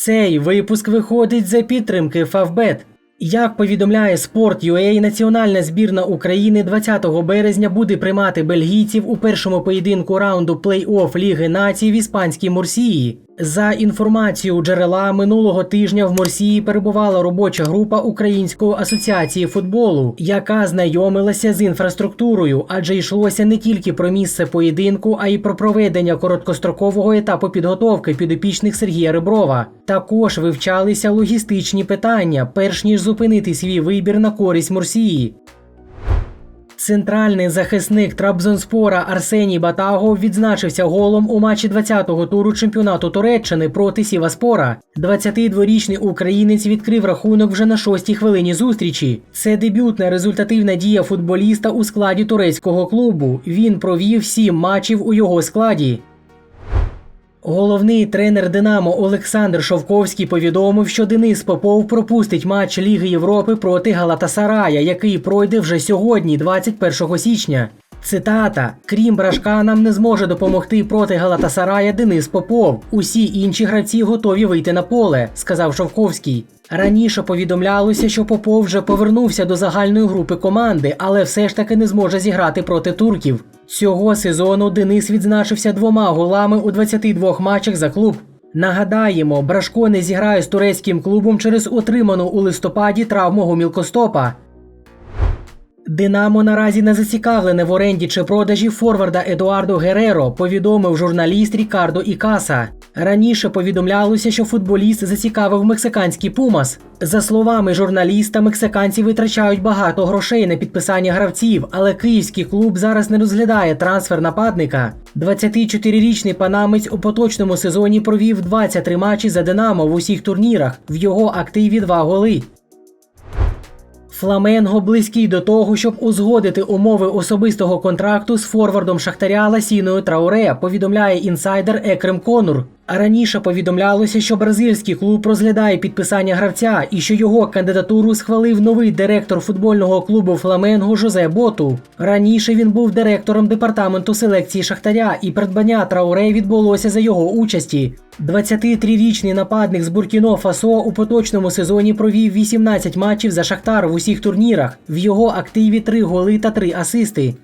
Цей випуск виходить за підтримки Фавбет. Як повідомляє Sport.ua, національна збірна України 20 березня буде приймати бельгійців у першому поєдинку раунду плей-офф Ліги націй в іспанській Мурсії. За інформацією джерела минулого тижня в Мурсії перебувала робоча група Української асоціації футболу, яка знайомилася з інфраструктурою, адже йшлося не тільки про місце поєдинку, а й про проведення короткострокового етапу підготовки підопічних Сергія Реброва. Також вивчалися логістичні питання, перш ніж зупинити свій вибір на користь Мурсії. Центральний захисник Трабзонспора Арсеній Батагов відзначився голом у матчі 20-го туру чемпіонату Туреччини проти Сіваспора. 22-річний українець відкрив рахунок вже на шостій хвилині зустрічі. Це дебютна результативна дія футболіста у складі турецького клубу. Він провів сім матчів у його складі. Головний тренер Динамо Олександр Шовковський повідомив, що Денис Попов пропустить матч Ліги Європи проти Галатасарая, який пройде вже сьогодні, 21 січня. Цитата: Крім Брашка, нам не зможе допомогти проти Галатасарая Денис Попов. Усі інші гравці готові вийти на поле, сказав Шовковський. Раніше повідомлялося, що Попов вже повернувся до загальної групи команди, але все ж таки не зможе зіграти проти турків. Цього сезону Денис відзначився двома голами у 22 матчах за клуб. Нагадаємо, Брашко не зіграє з турецьким клубом через отриману у листопаді травму гомілкостопа. Динамо наразі не зацікавлене в оренді чи продажі форварда Едуардо Гереро, повідомив журналіст Рікардо Ікаса. Раніше повідомлялося, що футболіст зацікавив мексиканський Пумас. За словами журналіста, мексиканці витрачають багато грошей на підписання гравців, але київський клуб зараз не розглядає трансфер нападника. 24-річний панамець у поточному сезоні провів 23 матчі за Динамо в усіх турнірах. В його активі два голи. Фламенго близький до того, щоб узгодити умови особистого контракту з форвардом Шахтаря Ласіною Трауре, повідомляє інсайдер Екрем Конур. Раніше повідомлялося, що бразильський клуб розглядає підписання гравця і що його кандидатуру схвалив новий директор футбольного клубу Фламенго Жозе Боту. Раніше він був директором департаменту селекції Шахтаря, і придбання Трауре відбулося за його участі. 23-річний нападник з Буркіно Фасо у поточному сезоні провів 18 матчів за Шахтар в усіх турнірах. В його активі 3 голи та 3 асисти.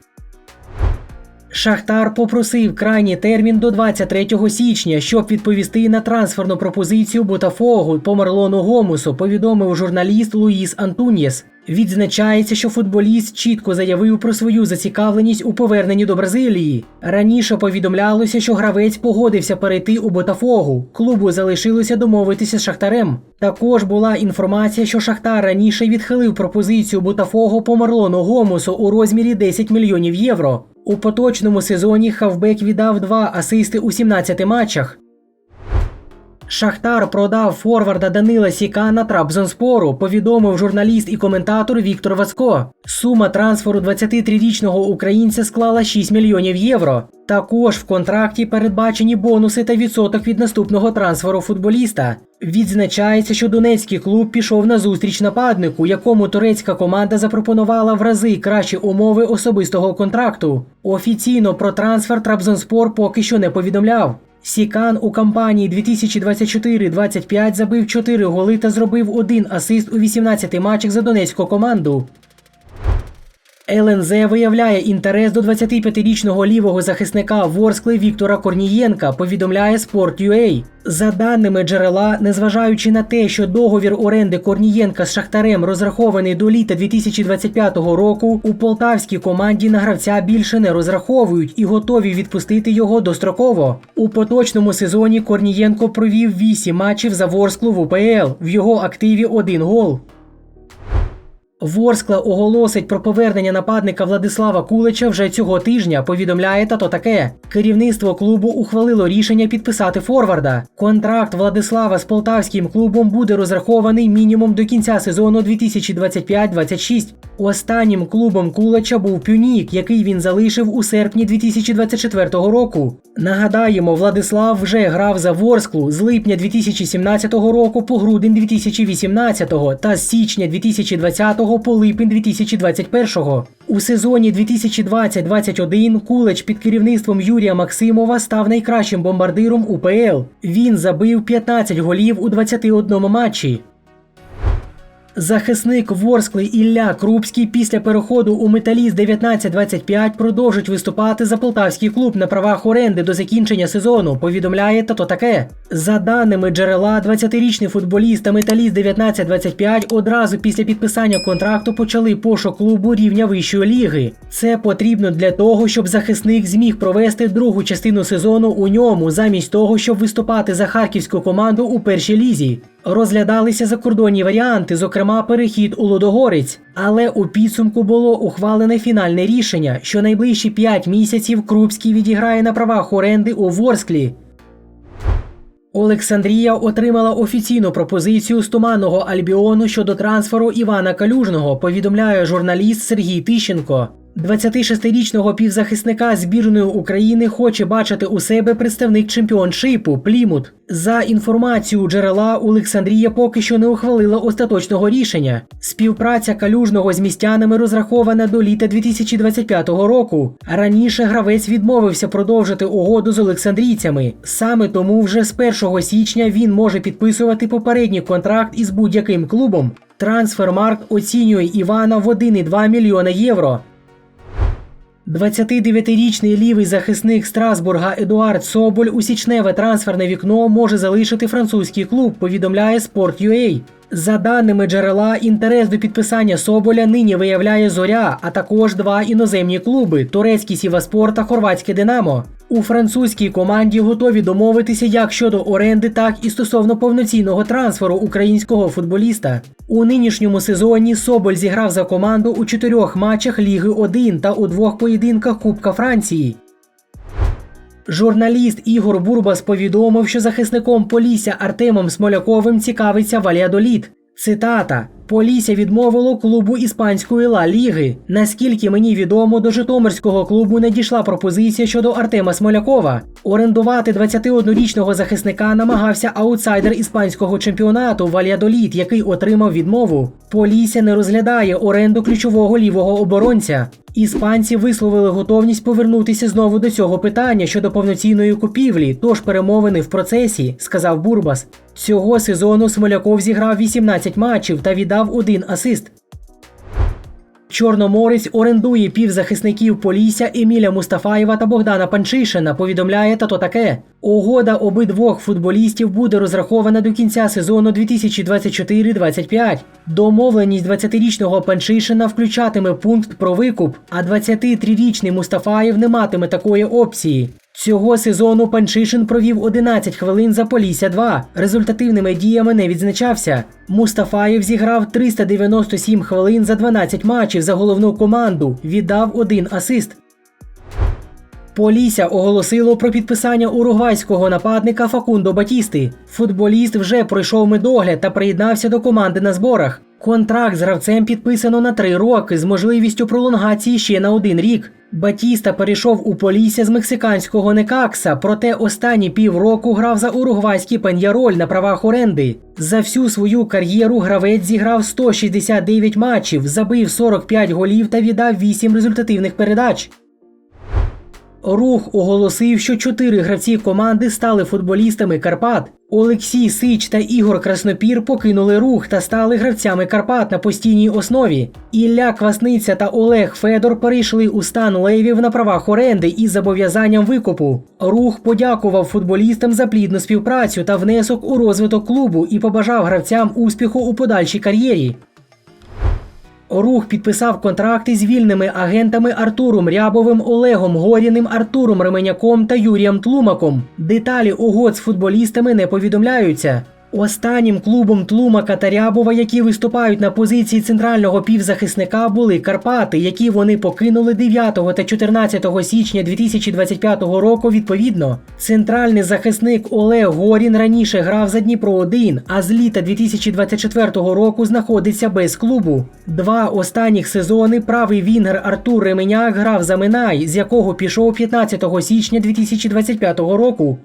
Шахтар попросив крайній термін до 23 січня, щоб відповісти на трансферну пропозицію Ботафогу по Марлону Гомусу, повідомив журналіст Луїс Антунєс. Відзначається, що футболіст чітко заявив про свою зацікавленість у поверненні до Бразилії. Раніше повідомлялося, що гравець погодився перейти у Ботафогу. Клубу залишилося домовитися з Шахтарем. Також була інформація, що Шахтар раніше відхилив пропозицію Ботафого по Марлону Гомусу у розмірі 10 мільйонів євро. У поточному сезоні Хавбек віддав два асисти у 17 матчах. Шахтар продав форварда Данила Сікана Трабзонспору, повідомив журналіст і коментатор Віктор Вацко. Сума трансферу 23-річного українця склала 6 мільйонів євро. Також в контракті передбачені бонуси та відсоток від наступного трансферу футболіста. Відзначається, що донецький клуб пішов на зустріч нападнику, якому турецька команда запропонувала в рази кращі умови особистого контракту. Офіційно про трансфер Трабзонспор поки що не повідомляв. Сікан у кампанії 2024-25 забив 4 голи та зробив один асист у 18 матчах за донецьку команду. ЛНЗ виявляє інтерес до 25-річного лівого захисника Ворскли Віктора Корнієнка, повідомляє Sport.ua. За даними джерела, незважаючи на те, що договір оренди Корнієнка з Шахтарем розрахований до літа 2025 року, у полтавській команді на гравця більше не розраховують і готові відпустити його достроково. У поточному сезоні Корнієнко провів 8 матчів за Ворсклу в УПЛ. В його активі один гол. Ворскла оголосить про повернення нападника Владислава Кулича вже цього тижня. Повідомляє тато таке. Керівництво клубу ухвалило рішення підписати форварда. Контракт Владислава з полтавським клубом буде розрахований мінімум до кінця сезону 2025-26. Останнім клубом Кулича був Пюнік, який він залишив у серпні 2024 року. Нагадаємо, Владислав вже грав за Ворсклу з липня 2017 року по грудень 2018 та з січня 2020 по липень 2021. У сезоні 2020-21 Кулич під керівництвом Юрія Максимова став найкращим бомбардиром УПЛ. Він забив 15 голів у 21 матчі. Захисник Ворскли Ілля Крупський після переходу у Металіст 1925 продовжить виступати за полтавський клуб на правах оренди до закінчення сезону. Повідомляє тато таке. За даними джерела, 20-річний футболіст та Металіст 1925 одразу після підписання контракту почали пошук клубу рівня вищої ліги. Це потрібно для того, щоб захисник зміг провести другу частину сезону у ньому, замість того, щоб виступати за харківську команду у першій лізі. Розглядалися закордонні варіанти, зокрема перехід у Лодогорець. Але у підсумку було ухвалене фінальне рішення, що найближчі 5 місяців Крупський відіграє на правах оренди у Ворсклі. Олександрія отримала офіційну пропозицію з туманного Альбіону щодо трансферу Івана Калюжного, повідомляє журналіст Сергій Тищенко. 26-річного півзахисника збірної України хоче бачити у себе представник чемпіоншипу Плімут. За інформацією джерела, Олександрія поки що не ухвалила остаточного рішення. Співпраця калюжного з містянами розрахована до літа 2025 року. Раніше гравець відмовився продовжити угоду з олександрійцями. Саме тому вже з 1 січня він може підписувати попередній контракт із будь-яким клубом. Трансфермаркт оцінює Івана в 1,2 мільйона євро. 29-річний лівий захисник Страсбурга Едуард Соболь у січневе трансферне вікно може залишити французький клуб, повідомляє Sport.ua. За даними джерела, інтерес до підписання Соболя нині виявляє Зоря, а також два іноземні клуби турецький Сіваспор та хорватське Динамо. У французькій команді готові домовитися як щодо оренди, так і стосовно повноцінного трансферу українського футболіста. У нинішньому сезоні Соболь зіграв за команду у чотирьох матчах Ліги 1 та у двох поєдинках Кубка Франції. Журналіст Ігор Бурбас повідомив, що захисником Полісся Артемом Смоляковим цікавиться Валядоліт. Цитата. Полісся відмовило клубу іспанської Ла Ліги. Наскільки мені відомо, до Житомирського клубу надійшла пропозиція щодо Артема Смолякова. Орендувати 21-річного захисника намагався аутсайдер іспанського чемпіонату Вальядоліт, який отримав відмову. Полісся не розглядає оренду ключового лівого оборонця. Іспанці висловили готовність повернутися знову до цього питання щодо повноцінної купівлі, тож перемовини в процесі, сказав Бурбас. Цього сезону Смоляков зіграв 18 матчів та віддав один асист. Чорноморець орендує півзахисників Полісся Еміля Мустафаєва та Богдана Панчишина. Повідомляє тато таке. Угода обидвох футболістів буде розрахована до кінця сезону 2024-25. Домовленість 20-річного Панчишина включатиме пункт про викуп, а 23-річний Мустафаєв не матиме такої опції. Цього сезону Панчишин провів 11 хвилин за Полісся 2. Результативними діями не відзначався. Мустафаєв зіграв 397 хвилин за 12 матчів за головну команду, віддав один асист. Полісся оголосило про підписання уругвайського нападника Факундо Батісти. Футболіст вже пройшов медогляд та приєднався до команди на зборах. Контракт з гравцем підписано на три роки з можливістю пролонгації ще на один рік. Батіста перейшов у Полісся з мексиканського Некакса, проте останні півроку грав за уругвайський Пеньяроль на правах оренди. За всю свою кар'єру гравець зіграв 169 матчів, забив 45 голів та віддав 8 результативних передач. Рух оголосив, що чотири гравці команди стали футболістами Карпат. Олексій Сич та Ігор Краснопір покинули рух та стали гравцями Карпат на постійній основі. Ілля Квасниця та Олег Федор перейшли у стан левів на правах оренди із зобов'язанням викупу. Рух подякував футболістам за плідну співпрацю та внесок у розвиток клубу і побажав гравцям успіху у подальшій кар'єрі. Рух підписав контракти з вільними агентами Артуром Рябовим, Олегом Горіним, Артуром Ременяком та Юрієм Тлумаком. Деталі угод з футболістами не повідомляються. Останнім клубом Тлумака та Рябова, які виступають на позиції центрального півзахисника, були Карпати, які вони покинули 9 та 14 січня 2025 року. Відповідно, центральний захисник Олег Горін раніше грав за Дніпро 1 а з літа 2024 року знаходиться без клубу. Два останніх сезони правий вінгер Артур Ременяк грав за Минай, з якого пішов 15 січня 2025 року.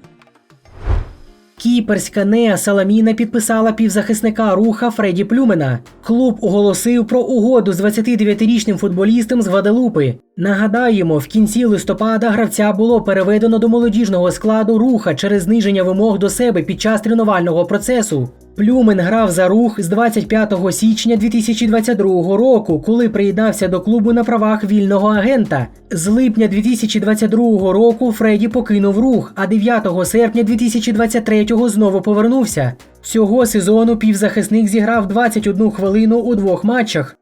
Кіперська Неа Саламіна підписала півзахисника руха Фреді Плюмена. Клуб оголосив про угоду з 29-річним футболістом з Гваделупи. Нагадаємо, в кінці листопада гравця було переведено до молодіжного складу руха через зниження вимог до себе під час тренувального процесу. Плюмен грав за рух з 25 січня 2022 року, коли приєднався до клубу на правах вільного агента. З липня 2022 року Фредді покинув рух, а 9 серпня 2023-го знову повернувся. Цього сезону півзахисник зіграв 21 хвилину у двох матчах.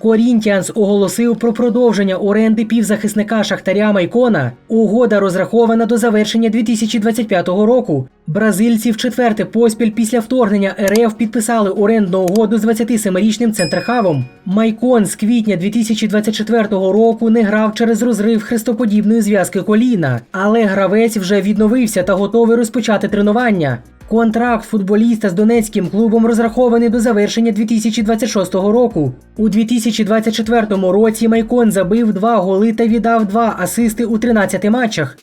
Корінтіанс оголосив про продовження оренди півзахисника Шахтаря Майкона. Угода розрахована до завершення 2025 року. Бразильці в четверте поспіль після вторгнення РФ підписали орендну угоду з 27-річним центрхавом. Майкон з квітня 2024 року не грав через розрив хрестоподібної зв'язки коліна, але гравець вже відновився та готовий розпочати тренування. Контракт футболіста з донецьким клубом розрахований до завершення 2026 року. У 2024 році Майкон забив два голи та віддав два асисти у 13 матчах.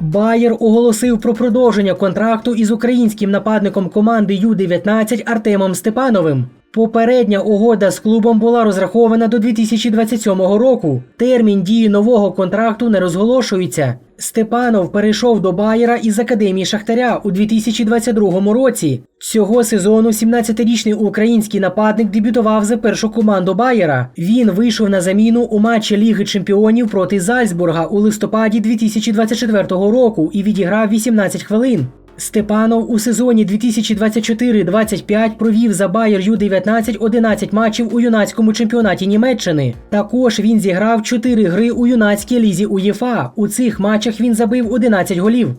Байер оголосив про продовження контракту із українським нападником команди Ю-19 Артемом Степановим. Попередня угода з клубом була розрахована до 2027 року. Термін дії нового контракту не розголошується. Степанов перейшов до Байера із академії Шахтаря у 2022 році. Цього сезону 17-річний український нападник дебютував за першу команду Байера. Він вийшов на заміну у матчі Ліги Чемпіонів проти Зальцбурга у листопаді 2024 року і відіграв 18 хвилин. Степанов у сезоні 2024-25 провів за Байер Ю-19 11 матчів у юнацькому чемпіонаті Німеччини. Також він зіграв 4 гри у юнацькій лізі УЄФА. У цих матчах він забив 11 голів.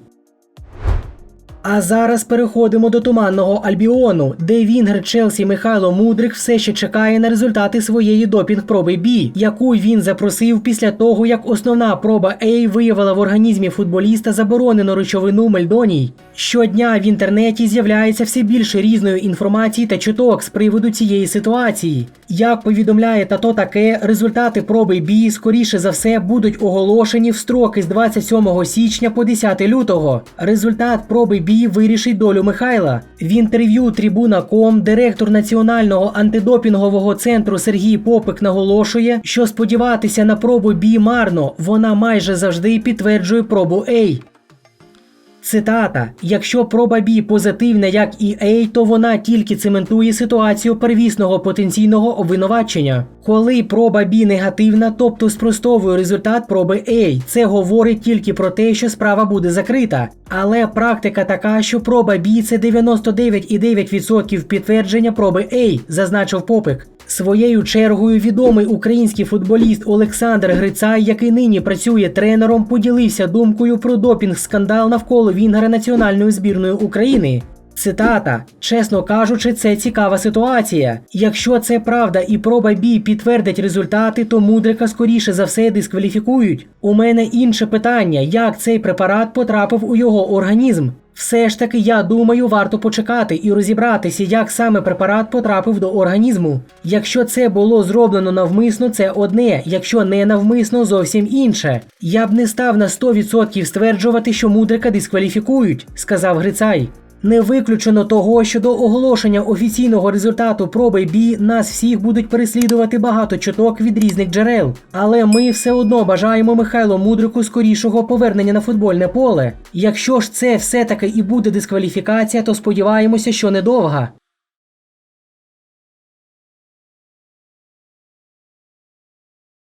А зараз переходимо до туманного Альбіону, де Вінгер Челсі Михайло Мудрик все ще чекає на результати своєї допінг-проби Бі, яку він запросив після того, як основна проба A виявила в організмі футболіста заборонену речовину Мельдоній. Щодня в інтернеті з'являється все більше різної інформації та чуток з приводу цієї ситуації. Як повідомляє тато таке, результати проби Бі скоріше за все будуть оголошені в строки з 27 січня по 10 лютого. Результат проби Бі вирішить долю Михайла. В інтерв'ю Трибуна.ком директор Національного антидопінгового центру Сергій Попик наголошує, що сподіватися на пробу Бі марно, вона майже завжди підтверджує пробу A. Цитата: Якщо проба Бі позитивна, як і A, то вона тільки цементує ситуацію первісного потенційного обвинувачення. Коли проба Бі негативна, тобто спростовує результат проби A, це говорить тільки про те, що справа буде закрита. Але практика така, що проба Бі це 99,9% підтвердження проби A, зазначив Попик. Своєю чергою відомий український футболіст Олександр Грицай, який нині працює тренером, поділився думкою про допінг-скандал навколо Вінгера національної збірної України. Цитата: чесно кажучи, це цікава ситуація. Якщо це правда і проба бій підтвердить результати, то мудрика скоріше за все дискваліфікують. У мене інше питання: як цей препарат потрапив у його організм? Все ж таки, я думаю, варто почекати і розібратися, як саме препарат потрапив до організму. Якщо це було зроблено навмисно, це одне, якщо не навмисно, зовсім інше. Я б не став на 100% стверджувати, що мудрика дискваліфікують, сказав Грицай. Не виключено того, що до оголошення офіційного результату проби бі нас всіх будуть переслідувати багато чуток від різних джерел. Але ми все одно бажаємо Михайлу Мудрику скорішого повернення на футбольне поле. Якщо ж це все таки і буде дискваліфікація, то сподіваємося, що недовга.